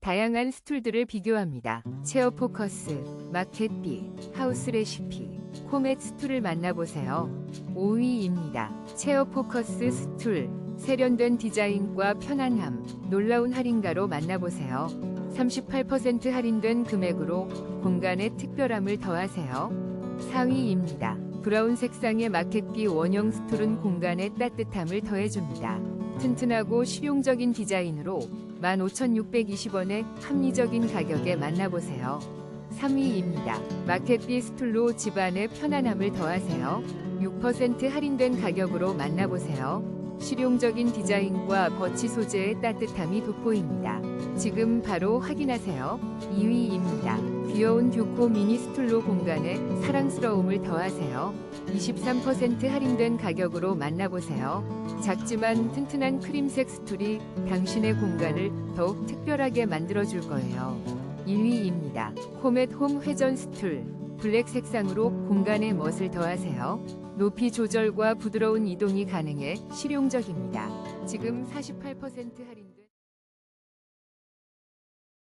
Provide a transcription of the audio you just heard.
다양한 스툴들을 비교합니다. 체어 포커스, 마켓 B, 하우스 레시피, 코멧 스툴을 만나보세요. 5위입니다. 체어 포커스 스툴, 세련된 디자인과 편안함, 놀라운 할인가로 만나보세요. 38% 할인된 금액으로 공간에 특별함을 더하세요. 4위입니다. 브라운 색상의 마켓비 원형 스툴은 공간에 따뜻함을 더해줍니다. 튼튼하고 실용적인 디자인으로 15,620원의 합리적인 가격에 만나보세요. 3위입니다. 마켓비 스툴로 집안의 편안함을 더하세요. 6% 할인된 가격으로 만나보세요. 실용적인 디자인과 버치 소재의 따뜻함이 돋보입니다. 지금 바로 확인하세요. 2위입니다. 귀여운 듀코 미니 스툴로 공간에 사랑스러움을 더하세요. 23% 할인된 가격으로 만나보세요. 작지만 튼튼한 크림색 스툴이 당신의 공간을 더욱 특별하게 만들어줄 거예요. 1위입니다. 코멧 홈 회전 스툴. 블랙 색상으로 공간에 멋을 더하세요. 높이 조절과 부드러운 이동이 가능해 실용적입니다. 지금 48% 할인 등